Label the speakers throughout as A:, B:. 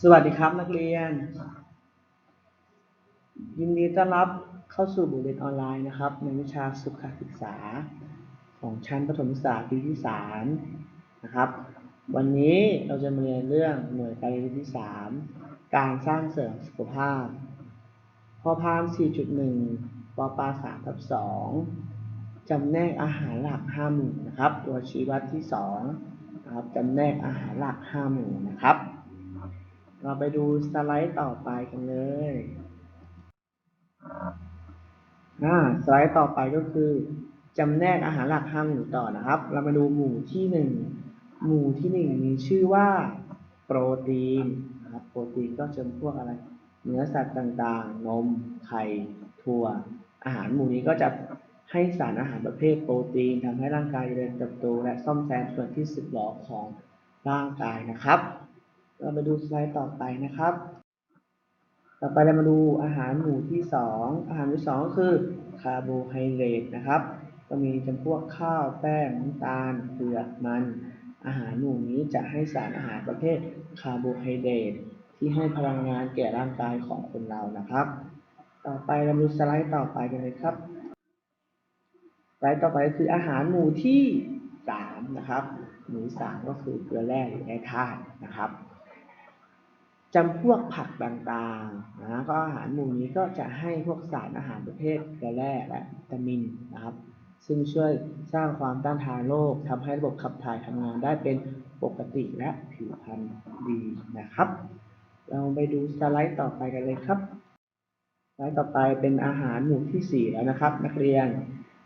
A: สวัสดีครับนักเรียน ยินดีต้อนรับเข้าสู่บทเรียนออนไลน์นะครับ ในวิชาสุขศึกษาของชั้นประถมศึกษาปีที่สามนะครับ วันนี้เราจะมาเรียนเรื่องหน่วยการเรียนที่สามการสร้างเสริมสุขภาพ พอพาม 4.1 ปปา3ทับ2จำแนกอาหารหลัก 5 หมู่นะครับ ตัวชี้วัดที่ 2 นะครับจำแนกอาหารหลัก5หมู่นะครับ เราไปดูสไลด์ต่อไปกันเลยอ่าสไลด์ต่อไปก็คือจำแนกอาหารหลัก5หมู่ต่อนะครับ เรามาดูหมู่ที่1หมู่ที่1มีชื่อว่าโปรตีนนะครับโปรตีนก็จะพวกอะไรเนื้อสัตว์ต่างๆ นมไข่ถั่ว อาหารหมู่นี้ก็จะ ให้สารอาหารประเภทโปรตีนทำให้ร่างกายเจริญเติบโตและซ่อมแซมส่วนที่สึกหรอของร่างกายนะครับ เรามาดูสไลด์ต่อไปนะครับ ต่อไปเรามาดูอาหารหมู่ที่สองอาหารหมู่ที่สองก็คือคาร์โบไฮเดรตนะครับ ก็มีจำพวกข้าวแป้งน้ำตาลเกลือมัน อาหารหมู่นี้จะให้สารอาหารประเภทคาร์โบไฮเดรตที่ให้พลังงานแก่ร่างกายของคนเรานะครับ ต่อไปเราดูสไลด์ต่อไปกันเลยครับ ไลด์ต่อไปคืออาหารหมู่ที่สามนะครับหมู่สามก็คือเกลือแร่หรือแร่ธาตุนะครับจำพวกผักต่างๆนะก็อาหารหมู่นี้ก็จะให้พวกสารอาหารประเภทเกลือแร่และวิตามินนะครับ ซึ่งช่วยสร้างความต้านทานโรคทำให้ระบบขับถ่ายทำงานได้เป็นปกติและผิวพรรณดีนะครับ เราไปดูสไลด์ต่อไปกันเลยครับ สไลด์ต่อไปเป็นอาหารหมู่ที่สี่แล้วนะครับ นักเรียน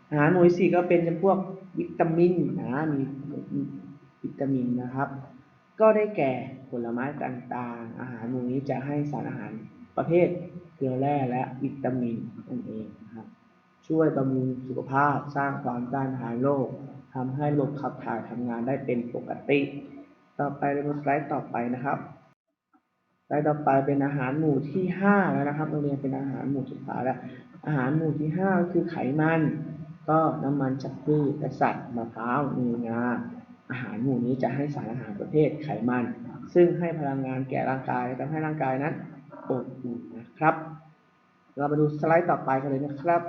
A: อาหารหมู่ที่สี่ก็เป็นจำพวกวิตามินนะมีวิตามินนะครับ ก็ได้แก่ผลไม้ต่างๆ อาหารหมู่นี้จะให้สารอาหารประเภทเกลือแร่และวิตามินนั่นเองนะครับ ช่วยบำรุงสุขภาพสร้างความต้านทานโรคทำให้ระบบขับถ่ายทำงานได้เป็นปกติ ต่อไปเราดูสไลด์ต่อไปนะครับสไลด์ต่อไปเป็นอาหารหมู่ที่ห้าแล้วนะครับโรงเรียนเป็นอาหารหมู่สุดท้ายแล้วอาหารหมู่ที่ห้าก็คือไขมัน ก็น้ำมันจากพืชและสัตว์มะพร้าวเนื้องาอาหารหมู่นี้จะให้สารอาหารประเภทไขมัน ซึ่งให้พลังงานแก่ร่างกายและทำให้ร่างกายนั้นอบอุ่นนะครับ เรามาดูสไลด์ต่อไปกันเลยนะครับ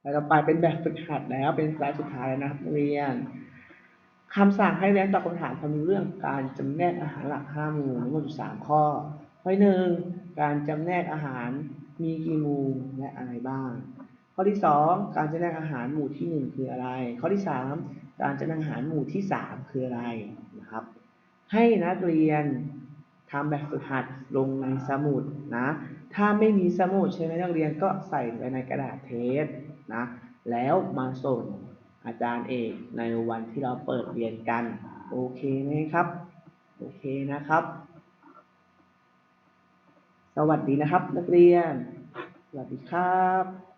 A: สไลด์ต่อไปเป็นแบบฝึกหัดแล้วเป็นสไลด์สุดท้ายนะครับเรียนคำสั่งให้เรียนตอบคำถามความรู้เรื่องการจำแนกอาหารหลักห้าหมู่ทั้งหมดสามข้อข้อหนึ่งการจำแนกอาหารมีกี่หมู่และอะไรบ้าง ข้อที่สองการจำแนกอาหารหมู่ที่หนึ่งคืออะไร ข้อที่สามการจำแนกอาหารหมู่ที่สามคืออะไรนะครับ ให้นักเรียนทำแบบฝึกหัดลงในสมุดนะ ถ้าไม่มีสมุดใช่ไหมนักเรียนก็ใส่ไว้ในกระดาษเทปนะ แล้วมาส่งอาจารย์เอกในวันที่เราเปิดเรียนกัน โอเคไหมครับ โอเคนะครับ สวัสดีนะครับ นักเรียน สวัสดีครับ